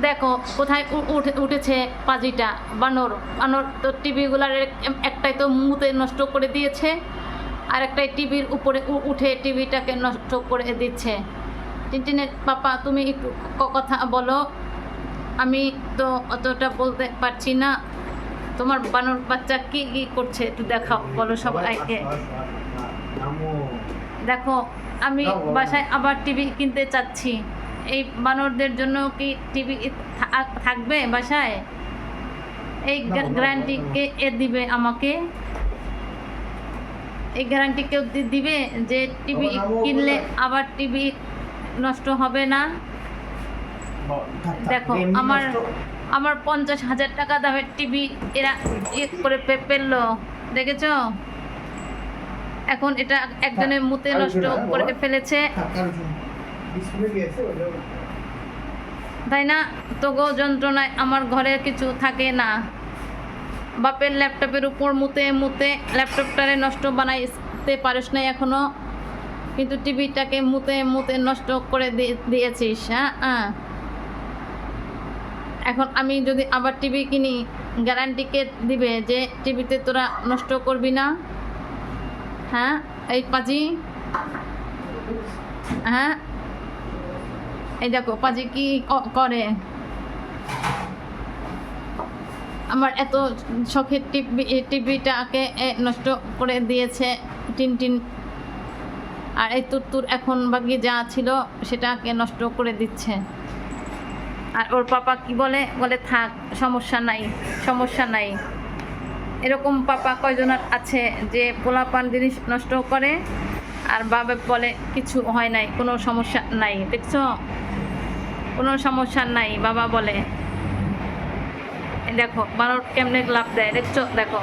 দেখো, কোথায় উঠে উঠেছে পাজিটা? বানর। বানর তো টিভিগুলার একটাই তো মুতে নষ্ট করে দিয়েছে আর একটাই টিভির উপরে উঠে টিভিটাকে নষ্ট করে দিচ্ছে। টিনটিনের পাপা, তুমি একটু কথা বলো। আমি তো অতটা বলতে পারছি না। তোমার বানর বাচ্চা কি কি করছে একটু দেখাও, বলো সবাইকে। দেখো, আমি বাসায় আবার টিভি কিনতে চাচ্ছি। এই বানরদের জন্য কি টিভি থাকবে বাসায়? এই গ্যারান্টি কে এ দিবে আমাকে? এই গ্যারান্টি কেউ দিবে যে টিভি কিনলে আবার টিভি নষ্ট হবে না? দেখো আমার আমার পঞ্চাশ হাজার টাকা দামের টিভি এরা ইয়ে করে পে- পেল দেখেছ? এখন এটা একজনের মুতে নষ্ট করে ফেলেছে। তাই না? তবুও যন্ত্রণায় আমার ঘরে কিছু থাকে না। বাপের ল্যাপটপের উপর মুতে মুতে ল্যাপটপটারে নষ্ট বানাইতে পারিস নাই এখনও। কিন্তু টিভিটাকে মুতে মুতে নষ্ট করে দিয়েছিস হ্যাঁ? হ্যাঁ এখন আমি যদি আবার টিভি কিনি, গ্যারান্টি কে দিবে যে টিভিতে তোরা নষ্ট করবি না? হ্যাঁ? এই পাজি? হ্যাঁ? এই দেখো, পাজি কি করে? আমার এত শখের টিভি টিভিটাকে নষ্ট করে দিয়েছে টিন টিন। আর এই তুত্তুর এখন বাকি যা ছিল সেটাকে নষ্ট করে দিচ্ছে। আর ওর পাপা কি বলে? বলে, থাক, সমস্যা নাই সমস্যা নাই। এরকম পাপা কয়জনের আছে যে পোলাপান জিনিস নষ্ট করে? আর বাবা বলে, কিছু হয় নাই, কোনো সমস্যা নাই। দেখছ? কোনো সমস্যা নাই বাবা বলে। দেখো বানর কেমনে লাভ দেয় দেখছ? দেখো।